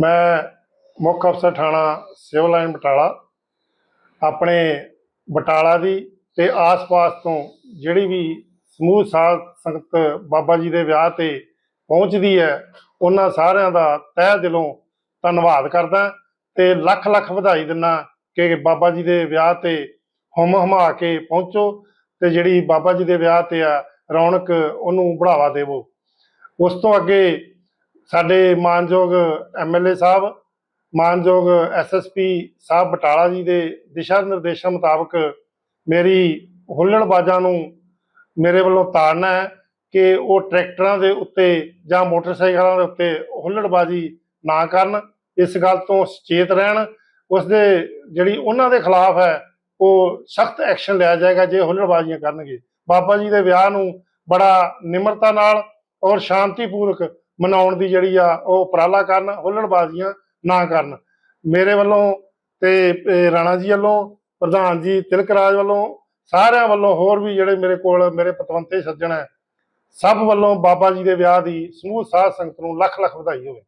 ਮੈਂ ਮੁੱਖ ਅਫਸਰ ਥਾਣਾ ਸਿਵਲ ਲਾਈਨ ਬਟਾਲਾ। ਆਪਣੇ ਬਟਾਲਾ ਦੀ ਤੇ ਆਸ-ਪਾਸ ਤੋਂ ਜਿਹੜੀ ਵੀ ਸਮੂਹ ਸਾਧ ਸੰਗਤ ਬਾਬਾ ਜੀ ਦੇ ਵਿਆਹ ਤੇ ਪਹੁੰਚਦੀ ਹੈ, ਉਹਨਾਂ ਸਾਰਿਆਂ ਦਾ ਤਹਿ ਦਿਲੋਂ ਧੰਨਵਾਦ ਕਰਦਾ ਤੇ ਲੱਖ ਲੱਖ ਵਧਾਈ ਦਿੰਦਾ ਕਿ ਬਾਬਾ ਜੀ ਦੇ ਵਿਆਹ ਤੇ ਹਮ ਹਮਾ ਕੇ ਪਹੁੰਚੋ ਤੇ ਜਿਹੜੀ ਬਾਬਾ ਜੀ ਦੇ ਵਿਆਹ ਤੇ ਆ, ਰੌਣਕ ਉਹਨੂੰ ਬੜਾਵਾ ਦੇਵੋ। ਉਸ ਤੋਂ ਅੱਗੇ ਸਾਡੇ ਮਾਨਯੋਗ ਐਮਐਲਏ ਸਾਹਿਬ, ਮਾਨਯੋਗ ਐਸਐਸਪੀ ਸਾਹਿਬ ਬਟਾਲਾ ਜੀ ਦੇ ਦਿਸ਼ਾ ਨਿਰਦੇਸ਼ਾਂ ਮੁਤਾਬਕ ਮੇਰੀ ਹੁੱਲੜਬਾਜ਼ਾਂ ਨੂੰ ਮੇਰੇ ਵੱਲੋਂ ਤਾੜਨਾ ਹੈ ਕਿ ਉਹ ਟਰੈਕਟਰਾਂ ਦੇ ਉੱਤੇ ਜਾਂ ਮੋਟਰਸਾਈਕਲਾਂ ਦੇ ਉੱਤੇ ਹੁੱਲੜਬਾਜ਼ੀ ਨਾ ਕਰਨ, ਇਸ ਗੱਲ ਤੋਂ ਸੁਚੇਤ ਰਹਿਣ ਉਸ ਦੇ ਜਿਹੜੀ ਉਹਨਾਂ ਦੇ ਖਿਲਾਫ ਹੈ, ਉਹ ਸਖਤ ਐਕਸ਼ਨ ਲਿਆ ਜਾਏਗਾ ਜੇ ਹੁੱਲੜਬਾਜ਼ੀਆਂ ਕਰਨਗੇ। ਬਾਬਾ ਜੀ ਦੇ ਵਿਆਹ ਨੂੰ ਬੜਾ ਨਿਮਰਤਾ ਨਾਲ ਔਰ ਸ਼ਾਂਤੀਪੂਰਵਕ ਮਨਾਉਣ ਦੀ ਜਿਹੜੀ ਆ, ਉਹ ਉਪਰਾਲਾ ਕਰਨ, ਹੁੱਲੜਬਾਜ਼ੀਆਂ ਨਾ ਕਰਨ। ਮੇਰੇ ਵੱਲੋਂ ਤੇ ਰਾਣਾ ਜੀ ਵੱਲੋਂ, ਪ੍ਰਧਾਨ ਜੀ ਤਿਲਕ ਰਾਜ ਵੱਲੋਂ, ਸਾਰਿਆਂ ਵੱਲੋਂ ਹੋਰ ਵੀ ਜਿਹੜੇ ਮੇਰੇ ਕੋਲ, ਮੇਰੇ ਪਤਵੰਤੇ ਸੱਜਣ ਹੈ, ਸਭ ਵੱਲੋਂ ਬਾਬਾ ਜੀ ਦੇ ਵਿਆਹ ਦੀ ਸਮੂਹ ਸਾਧ ਸੰਗਤ ਨੂੰ ਲੱਖ ਲੱਖ ਵਧਾਈ ਹੋਵੇ।